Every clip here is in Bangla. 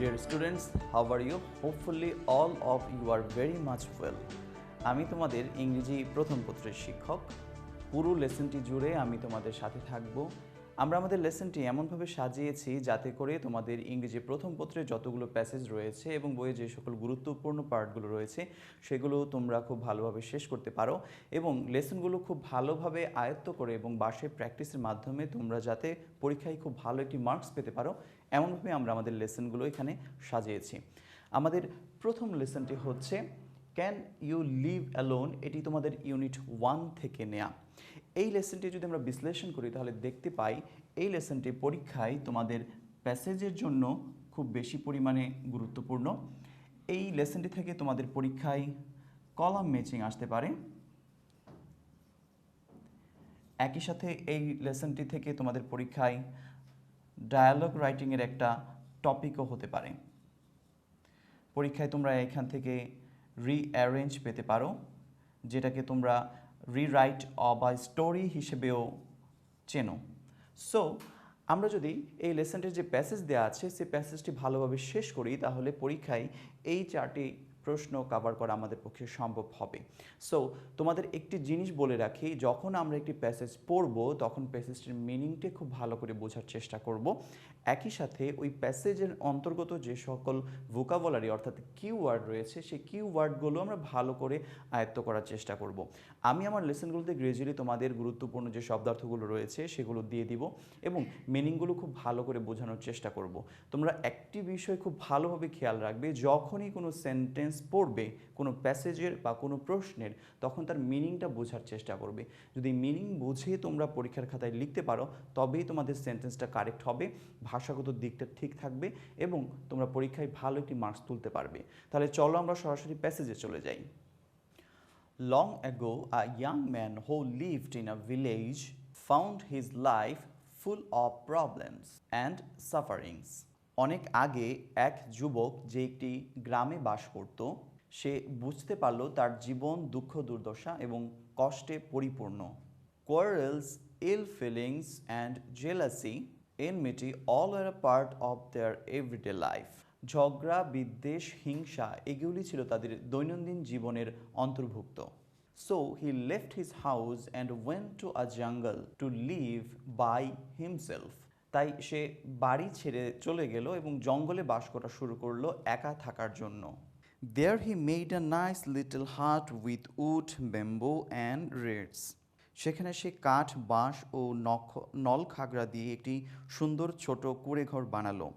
Dear students, how are you? Hopefully all of you are very much well. আমি তোমাদের ইংরেজি প্রথম পত্রের শিক্ষক পুরো লেসনটি জুড়ে আমি তোমাদের সাথে থাকব আমরা আমাদের লেসনটি এমনভাবে সাজিয়েছি যাতে করে তোমাদের ইংরেজি প্রথম পত্রে যতগুলো প্যাসেজ রয়েছে এবং বইয়ে যে সকল গুরুত্বপূর্ণ পার্টগুলো রয়েছে সেগুলো তোমরা খুব ভালোভাবে শেষ করতে পারো এবং লেসনগুলো খুব ভালোভাবে আয়ত্ত করে এবং বাসায় প্র্যাকটিসের মাধ্যমে তোমরা যাতে পরীক্ষায় খুব ভালো একটি মার্কস পেতে পারো এমনভাবে আমরা আমাদের লেসনগুলো এখানে সাজিয়েছি। আমাদের প্রথম লেসনটি হচ্ছে ক্যান ইউ লিভ অ্যালোন এটি তোমাদের ইউনিট ওয়ান থেকে নেয়া। এই লেসনটি যদি আমরা বিশ্লেষণ করি, তাহলে দেখতে পাই এই লেসনটি পরীক্ষায় তোমাদের প্যাসেজের জন্য খুব বেশি পরিমাণে গুরুত্বপূর্ণ। এই লেসনটি থেকে তোমাদের পরীক্ষায় কলাম ম্যাচিং আসতে পারে। একই সাথে এই লেসনটি থেকে তোমাদের পরীক্ষায় ডায়ালগ রাইটিংয়ের একটা টপিকও হতে পারে। পরীক্ষায় তোমরা এখান থেকে রিঅ্যারেঞ্জ পেতে পারো, যেটাকে তোমরা রিরাইট বা স্টোরি হিসেবেও চেনো। সো আমরা যদি এই লেসনটির যে প্যাসেজ দেওয়া আছে, সেই প্যাসেজটি ভালোভাবে শেষ করি, তাহলে পরীক্ষায় এই চারটি প্রশ্ন কভার করা আমাদের পক্ষে সম্ভব হবে। সো তোমাদের একটি জিনিস বলে রাখি, যখন আমরা একটি প্যাসেজ পড়ব, তখন প্যাসেজটির মিনিংটি খুব ভালো করে বোঝার চেষ্টা করব। একই সাথে, ওই প্যাসেজের অন্তর্গত যে সকল ভোকাবলারি অর্থাৎ কিওয়ার্ড রয়েছে, সেই কিওয়ার্ডগুলো আমরা ভালো করে আয়ত্ত করার চেষ্টা করব। আমি আমার লেসনগুলোতে গ্রেজুয়ালি তোমাদের গুরুত্বপূর্ণ যে শব্দার্থগুলো রয়েছে, সেগুলো দিয়ে দিব এবং মিনিংগুলো খুব ভালো করে বোঝানোর চেষ্টা করব। তোমরা একটি বিষয় খুব ভালোভাবে খেয়াল রাখবে, যখনই কোনো সেন্টেন্স পড়বে কোনো প্যাসেজের বা কোনো প্রশ্নের তখন তার মিনিংটা বোঝার চেষ্টা করবে। যদি মিনিং বুঝে তোমরা পরীক্ষার খাতায় লিখতে পারো তবেই তোমাদের সেন্টেন্সটা কারেক্ট হবে ভাষাগত দিকটা ঠিক থাকবে এবং তোমরা পরীক্ষায় ভালো একটি মার্কস তুলতে পারবে। তাহলে চলো আমরা সরাসরি প্যাসেজে চলে যাই। Long ago, a young man who lived in a village found his life full of problems and sufferings. অনেক আগে এক যুবক যে একটি গ্রামে বাস করত, সে বুঝতে পারল তার জীবন দুঃখ, দুর্দশা এবং কষ্টে পরিপূর্ণ। Quarrels ill feelings and jealousy enmity all are a part of their everyday life. ঝগড়া, বিদ্বেষ, হিংসা এগুলি ছিল তাদের দৈনন্দিন জীবনের অন্তর্ভুক্ত। So he left his house and went to a jungle to live by himself তাই সে বাড়ি ছেড়ে চলে গেল এবং জঙ্গলে বাস করা শুরু করল একা থাকার জন্য। There he made a nice little hut with wood bamboo and reeds সেখানে সে কাঠ, বাঁশ ও নখ, নল খাগড়া দিয়ে একটি সুন্দর ছোট কুড়ে ঘর বানালো।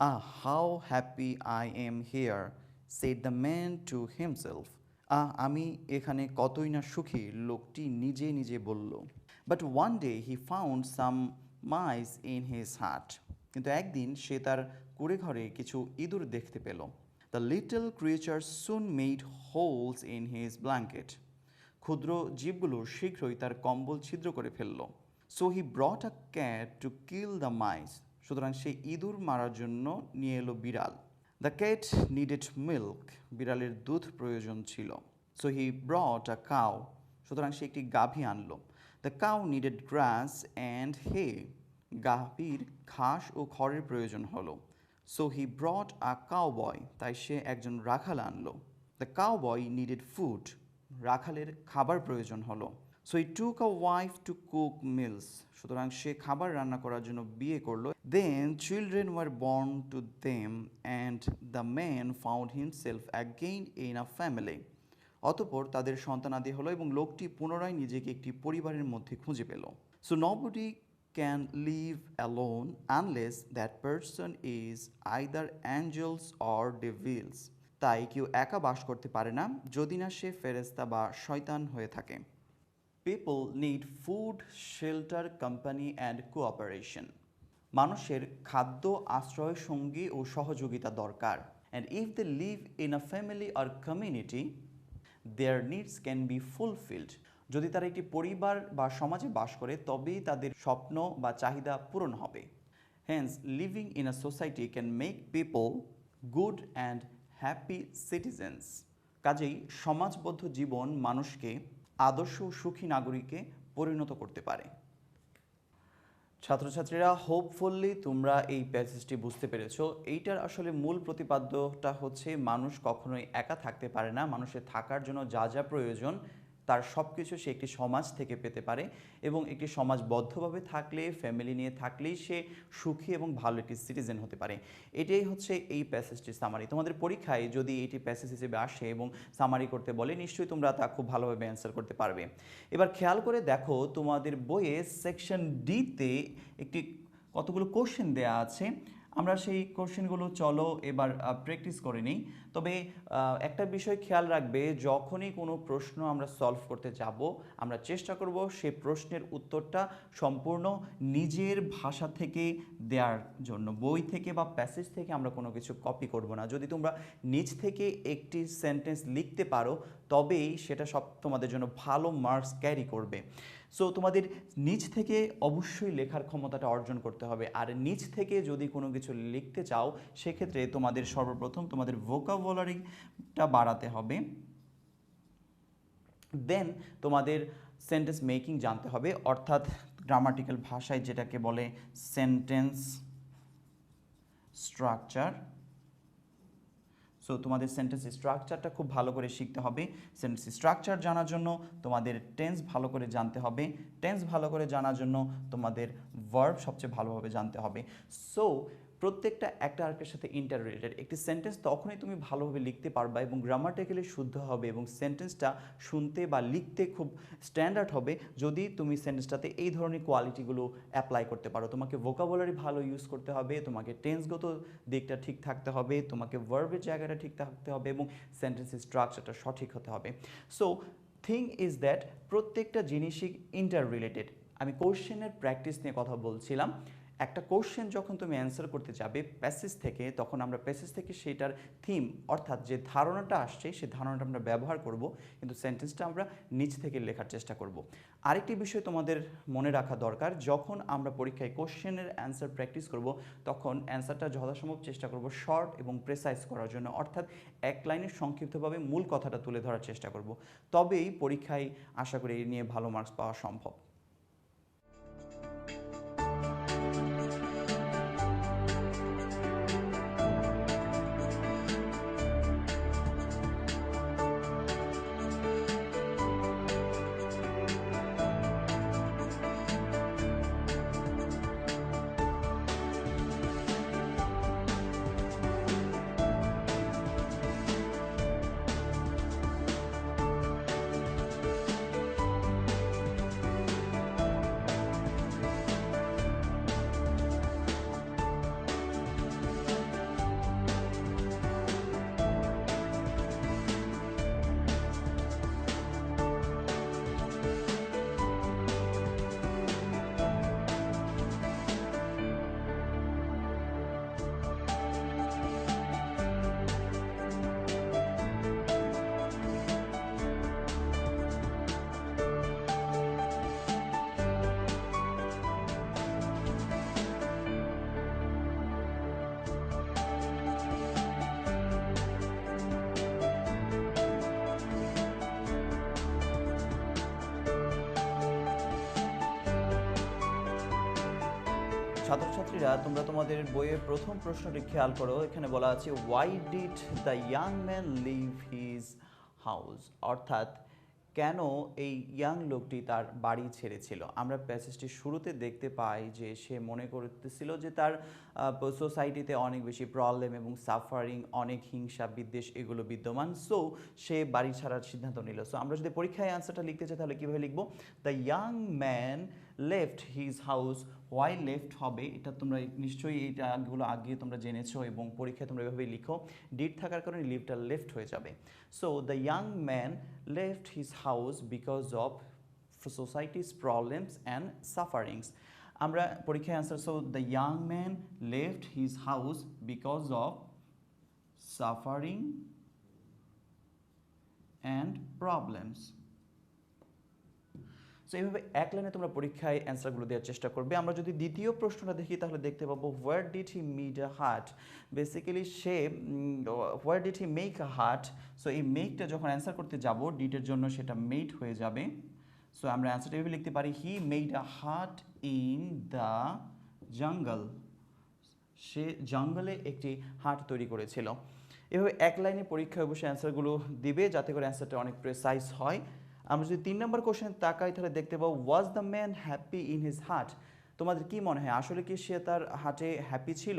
আহ how happy I am here said the man to himself ah, আমি এখানে কতই না সুখী, লোকটি নিজে নিজে বলল। But one day he found some mice in his heart. কিন্তু একদিন সে তার কুড়ে ঘরে কিছু ইঁদুর দেখতে পেল। The little creature soon made holes in his blanket. ক্ষুদ্র জীবগুলো শীঘ্রই তার কম্বল ছিদ্র করে ফেলল। So he brought a cat to kill the mice সুতরাং সে ইঁদুর মারার জন্য নিয়ে এলো বিড়াল। দ্য ক্যাট নিডেড মিল্ক, বিড়ালের দুধ প্রয়োজন ছিল। So he brought a cow. সুতরাং সে একটি গাভী আনলো। The cow needed grass and hay গাভীর ঘাস ও খড়ের প্রয়োজন হলো। So he brought a cowboy তাই সে একজন রাখাল আনলো। The cowboy needed food রাখালের খাবার প্রয়োজন হলো। So he took a wife to cook meals সুতরাং সে খাবার রান্না করার জন্য বিয়ে করল। Then children were born to them and the man found himself again in a family অতপর তাদের সন্তানাদি হলো এবং লোকটি পুনরায় নিজেকে একটি পরিবারের মধ্যে খুঁজে পেল। So nobody can live alone unless that person is either angels or devils তাই কেউ একা বাস করতে পারে না, যদি না সে ফেরেস্তা বা শয়তান হয়ে থাকে। People need food shelter company and cooperation মানুষের খাদ্য, আশ্রয়, সঙ্গী ও সহযোগিতা দরকার। And if they live in a family or community their needs can be fulfilled যদি তারা একটি পরিবার বা সমাজে বাস করে, তবেই তাদের স্বপ্ন বা চাহিদা পূরণ হবে। Hence living in a society can make people good and happy citizens কাজেই সমাজবদ্ধ জীবন মানুষকে আদর্শ সুখী নাগরিকে পরিণত করতে পারে। ছাত্রছাত্রীরা হোপফুল্লি তোমরা এই প্যাসেজটি বুঝতে পেরেছ। এইটার আসলে মূল প্রতিপাদ্যটা হচ্ছে, মানুষ কখনোই একা থাকতে পারে না। মানুষের থাকার জন্য যা যা প্রয়োজন তার সব কিছু সে একটি সমাজ থেকে পেতে পারে এবং একটি সমাজবদ্ধভাবে থাকলে ফ্যামিলি নিয়ে থাকলেই সে সুখী এবং ভালো একটি সিটিজেন হতে পারে। এটাই হচ্ছে এই প্যাসেজটির সামারি তোমাদের পরীক্ষায় যদি এটি প্যাসেজ হিসেবে আসে এবং সামারি করতে বলে, নিশ্চয়ই তোমরা তা খুব ভালোভাবে অ্যান্সার করতে পারবে। এবার খেয়াল করে দেখো, তোমাদের বইয়ে সেকশন ডিতে একটি কতগুলো কোশ্চেন দেয়া আছে। আমরা সেই কোশ্চেনগুলো চলো এবার প্র্যাকটিস করে নিই। তবে একটা বিষয় খেয়াল রাখবে, যখনই কোনো প্রশ্ন আমরা সলভ করতে যাব, আমরা চেষ্টা করব সেই প্রশ্নের উত্তরটা সম্পূর্ণ নিজের ভাষা থেকে দেওয়ার জন্য। বই থেকে বা প্যাসেজ থেকে আমরা কোনো কিছু কপি করব না। যদি তোমরা নিজ থেকে একটি সেন্টেন্স লিখতে পারো, তবেই সেটা সব তোমাদের জন্য ভালো মার্কস ক্যারি করবে। সো তোমাদের নিজ থেকে অবশ্যই লেখার ক্ষমতাটা অর্জন করতে হবে। আর নিজ থেকে যদি কোনো কিছু লিখতে চাও, সেক্ষেত্রে তোমাদের সর্বপ্রথম তোমাদের ভোকাবুলারিটা বাড়াতে হবে। দেন তোমাদের সেন্টেন্স মেকিং জানতে হবে, অর্থাৎ গ্রামাটিক্যাল ভাষায় যেটাকে বলে সেন্টেন্স স্ট্রাকচার সো তোমাদের সেন্টেন্স স্ট্রাকচারটা খুব ভালো করে শিখতে হবে। সেন্টেন্স স্ট্রাকচার জানার জন্য তোমাদের টেন্স ভালো করে জানতে হবে। টেন্স ভালো করে জানার জন্য তোমাদের ভার্ব সবচেয়ে ভালোভাবে জানতে হবে। সো প্রত্যেকটা একটা আরেকটার সাথে ইন্টার রিলেটেড একটি সেন্টেন্স তখনই তুমি ভালোভাবে লিখতে পারবা এবং গ্রামাটিক্যালি শুদ্ধ হবে এবং সেন্টেন্সটা শুনতে বা লিখতে খুব স্ট্যান্ডার্ড হবে যদি তুমি সেন্টেন্সটাতে এই ধরনের কোয়ালিটিগুলো অ্যাপ্লাই করতে পারো। তোমাকে ভোকাবুলারি ভালো ইউজ করতে হবে, তোমাকে টেন্সগত দিকটা ঠিক থাকতে হবে, তোমাকে ভার্বের জায়গাটা ঠিক থাকতে হবে এবং সেন্টেন্সের স্ট্রাকচারটা সঠিক হতে হবে। সো থিং ইজ দ্যাট প্রত্যেকটা জিনিসই ইন্টার রিলেটেড আমি কোশ্চেনের প্র্যাকটিস নিয়ে কথা বলছিলাম। একটা কোশ্চেন যখন তুমি অ্যান্সার করতে যাবে প্যাসেজ থেকে, তখন আমরা প্যাসেজ থেকে সেটার থিম অর্থাৎ যে ধারণাটা আসছে সেই ধারণাটা আমরা ব্যবহার করব, কিন্তু সেন্টেন্সটা আমরা নিচ থেকে লেখার চেষ্টা করব। আরেকটি বিষয় তোমাদের মনে রাখা দরকার, যখন আমরা পরীক্ষায় কোশ্চেনের অ্যান্সার প্র্যাকটিস করব, তখন অ্যান্সারটা যথাসম্ভব চেষ্টা করব শর্ট এবং প্রেসাইজ করার জন্য, অর্থাৎ এক লাইনের সংক্ষিপ্তভাবে মূল কথাটা তুলে ধরার চেষ্টা করব। তবেই পরীক্ষায় আশা করি নিয়ে ভালো মার্কস পাওয়া সম্ভব। ছাত্রছাত্রীরা, তোমরা তোমাদের বইয়ের প্রথম প্রশ্নটি খেয়াল করো। এখানে বলা আছে why did the young man leave his house অর্থাৎ, কেন এই ইয়াং লোকটি তার বাড়ি ছেড়েছিল? আমরা প্যাসেজটি শুরুতে দেখতে পাই যে সে মনে করতেছিল যে তার সোসাইটিতে অনেক বেশি প্রবলেম এবং সাফারিং অনেক হিংসা, বিদ্বেষ এগুলো বিদ্যমান। সো সে বাড়ি ছাড়ার সিদ্ধান্ত নিল। সো আমরা যদি পরীক্ষায় অ্যান্সারটা লিখতে চাই, তাহলে কীভাবে লিখব? The young man left his house why left হবে, এটা তোমরা নিশ্চয়ই এইটাগুলো আগে তোমরা জেনেছো এবং পরীক্ষায় তোমরা এভাবে লিখো। ডিট থাকার কারণে লিভটা লেফট হয়ে যাবে। So the young man left his house because of society's problems and sufferings আমরা পরীক্ষায় answer so the young man left his house because of suffering and problems so এইভাবে এক লাইনে তোমরা পরীক্ষায় অ্যান্সারগুলো দেওয়ার চেষ্টা করবে। আমরা যদি দ্বিতীয় প্রশ্নটা দেখি, তাহলে দেখতে পাবো where did he made a hut basically say where did he make a hut so এই মেকটা যখন অ্যান্সার করতে যাব ডিটের জন্য সেটা মেড হয়ে যাবে। সো আমরা অ্যান্সারটা এভাবে লিখতে পারি he made a hut in the jungle সে জঙ্গলে একটি হাট তৈরি করেছিল। এভাবে এক লাইনে পরীক্ষায় অবশ্যই অ্যান্সারগুলো দিবে, যাতে করে অ্যান্সারটা অনেক প্রেসাইজ হয়। আমরা যদি তিন নম্বর কোশ্চেন তাকাই, তাহলে দেখতে পাবো was the man happy in his hut তোমাদের কি মনে হয়, আসলে কি সে তার হাটে হ্যাপি ছিল?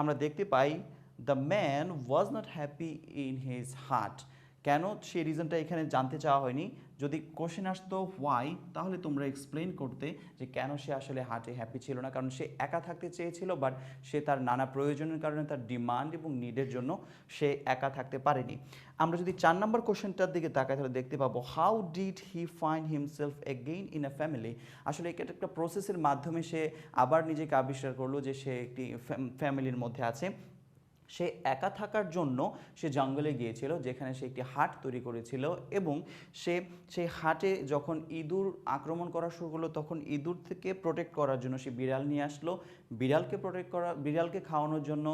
আমরা দেখতে পাই the man was not happy in his hut কেন সেই রিজনটা এখানে জানতে চাওয়া হয়নি? যদি কোশ্চেন আসতো হোয়াই তাহলে তোমরা এক্সপ্লেন করতে যে কেন সে আসলে হার্টে হ্যাপি ছিল না। কারণ সে একা থাকতে চেয়েছিল বাট সে তার নানা প্রয়োজনের কারণে, তার ডিমান্ড এবং নিডের জন্য সে একা থাকতে পারেনি। আমরা যদি চার নম্বর কোশ্চেনটার দিকে তাকাই, তাহলে দেখতে পাবো how did he find himself again in a family আসলে এটা একটা প্রসেসের মাধ্যমে সে আবার নিজেকে আবিষ্কার করল যে সে একটি ফ্যামিলির মধ্যে আছে। সে একা থাকার জন্য সে জঙ্গলে গিয়েছিল, যেখানে সে একটি হাট তৈরি করেছিল এবং সে সেই হাটে যখন ইঁদুর আক্রমণ করা শুরু করল, তখন ইঁদুর থেকে প্রোটেক্ট করার জন্য সে বিড়াল নিয়ে আসলো। বিড়ালকে প্রোটেক্ট করা, বিড়ালকে খাওয়ানোর জন্য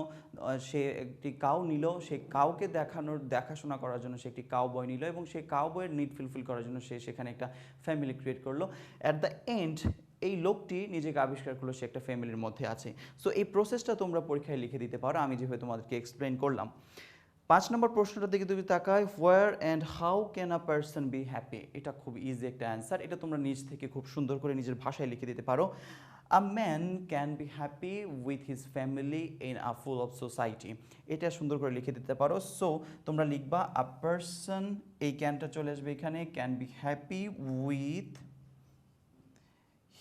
সে একটি কাউ নিল। সে কাউকে দেখানোর, দেখাশোনা করার জন্য সে একটি কাউ বয় নিল এবং সেই কাউ বয়ের নিড ফুলফিল করার জন্য সে সেখানে একটা ফ্যামিলি ক্রিয়েট করল। অ্যাট দ্য এন্ড এই লোকটি নিজেকে আবিষ্কার করল, সে একটা ফ্যামিলির মধ্যে আছে। সো এই প্রসেসটা তোমরা পরীক্ষায় লিখে দিতে পারো। আমি যেভাবে তোমাদেরকে এক্সপ্লেন করলাম। পাঁচ নম্বর প্রশ্নটার দিকে তুমি তাকায় where and how can a person be happy এটা খুব ইজি একটা অ্যান্সার এটা তোমরা নিজ থেকে খুব সুন্দর করে নিজের ভাষায় লিখে দিতে পারো। A man can be happy with his family in a full of society এটা সুন্দর করে লিখে দিতে পারো। সো তোমরা লিখবা আ পার্সন এই ক্যানটা চলে আসবে এখানে can be happy with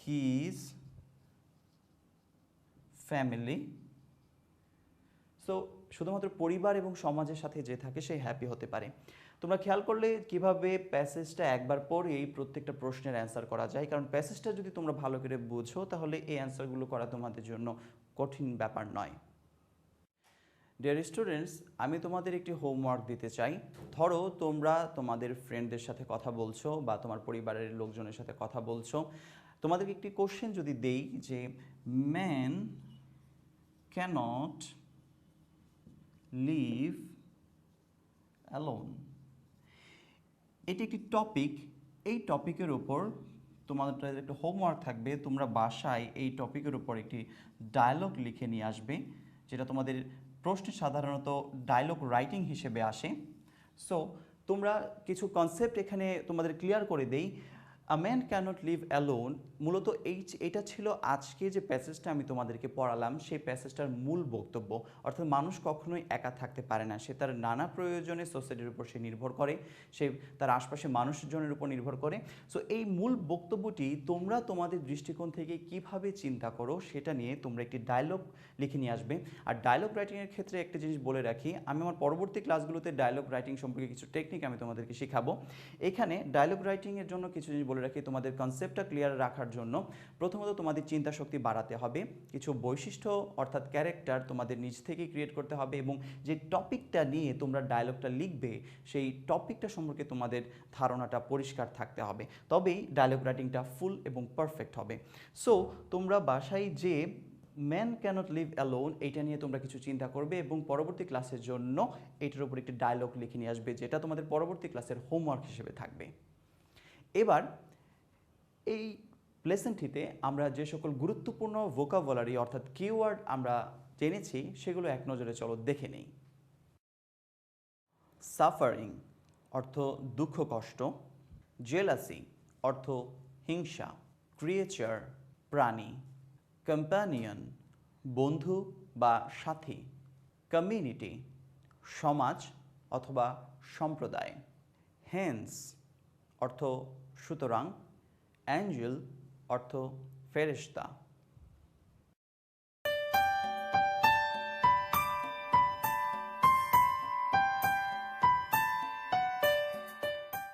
his family so শুধুমাত্র পরিবার এবং সমাজের সাথে যে থাকে, সে হ্যাপি হতে পারে। তোমরা খেয়াল করলে কীভাবে প্যাসেজটা একবার পরেই প্রত্যেকটা প্রশ্নের অ্যান্সার করা যায়। কারণ প্যাসেজটা যদি তোমরা ভালো করে বুঝো, তাহলে এই অ্যান্সারগুলো করা তোমাদের জন্য কঠিন ব্যাপার নয়। ডিয়ার স্টুডেন্টস আমি তোমাদের একটি হোমওয়ার্ক দিতে চাই। ধরো তোমরা তোমাদের ফ্রেন্ডদের সাথে কথা বলছো বা তোমার পরিবারের লোকজনের সাথে কথা বলছো। তোমাদেরকে একটি কোশ্চেন যদি দেই যে ম্যান ক্যানট লিভ অ্যালোন এটি একটি টপিক এই টপিকের উপর তোমাদের একটা হোমওয়ার্ক থাকবে, তোমরা বাসায় এই টপিকের উপর একটি ডায়লগ লিখে নিয়ে আসবে, যেটা তোমাদের প্রশ্নে সাধারণত ডায়লগ রাইটিং হিসেবে আসে। সো তোমরা কিছু কনসেপ্ট এখানে তোমাদের ক্লিয়ার করে দেই। A man can't live alone মূলত এই এটা ছিল আজকে যে প্যাসেজটা আমি তোমাদেরকে পড়ালাম, সেই প্যাসেজটার মূল বক্তব্য। অর্থাৎ মানুষ কখনোই একা থাকতে পারে না। সে তার নানা প্রয়োজনে সোসাইটির উপর সে নির্ভর করে, সে তার আশপাশে মানুষজনের উপর নির্ভর করে। সো এই মূল বক্তব্যটি তোমরা তোমাদের দৃষ্টিকোণ থেকে কীভাবে চিন্তা করো, সেটা নিয়ে তোমরা একটি ডায়লগ লিখে নিয়ে আসবে। আর ডায়লগ রাইটিংয়ের ক্ষেত্রে একটা জিনিস বলে রাখি, আমি আমার পরবর্তী ক্লাসগুলোতে ডায়লগ রাইটিং সম্পর্কে কিছু টেকনিক আমি তোমাদেরকে শেখাবো। এখানে ডায়লগ রাইটিংয়ের জন্য কিছু জিনিস বলে রাখি, তোমাদের কনসেপ্টটা ক্লিয়ার রাখার জন্য প্রথমত তোমাদের চিন্তা শক্তি বাড়াতে হবে, কিছু বৈশিষ্ট্য অর্থাৎ ক্যারেক্টার তোমাদের নিজ থেকেই ক্রিয়েট করতে হবে এবং যে টপিকটা নিয়ে তোমরা ডায়লগটা লিখবে, সেই টপিকটা সম্পর্কে তোমাদের ধারণাটা পরিষ্কার থাকতে হবে। তবেই ডায়লগ রাইটিংটা ফুল এবং পারফেক্ট হবে। সো তোমরা বাসায় যে ম্যান ক্যানট লিভ অ্যালোন এইটা নিয়ে তোমরা কিছু চিন্তা করবে এবং পরবর্তী ক্লাসের জন্য এটার উপর একটি ডায়লগ লিখে নিয়ে আসবে, যেটা তোমাদের পরবর্তী ক্লাসের হোমওয়ার্ক হিসেবে থাকবে। এবার, এই লেসনটিতে আমরা যে সকল গুরুত্বপূর্ণ ভোকাবলারি অর্থাৎ কিওয়ার্ড আমরা জেনেছি, সেগুলো এক নজরে চলো দেখে নেই। সাফারিং অর্থ দুঃখ, কষ্ট। জেলাসি অর্থ হিংসা। ক্রিয়েচার প্রাণী। কম্প্যানিয়ন বন্ধু বা সাথী। কমিউনিটি সমাজ অথবা সম্প্রদায়। হেন্স অর্থ সুতরাং। অ্যাঞ্জেল অর্থ ফেরেশতা।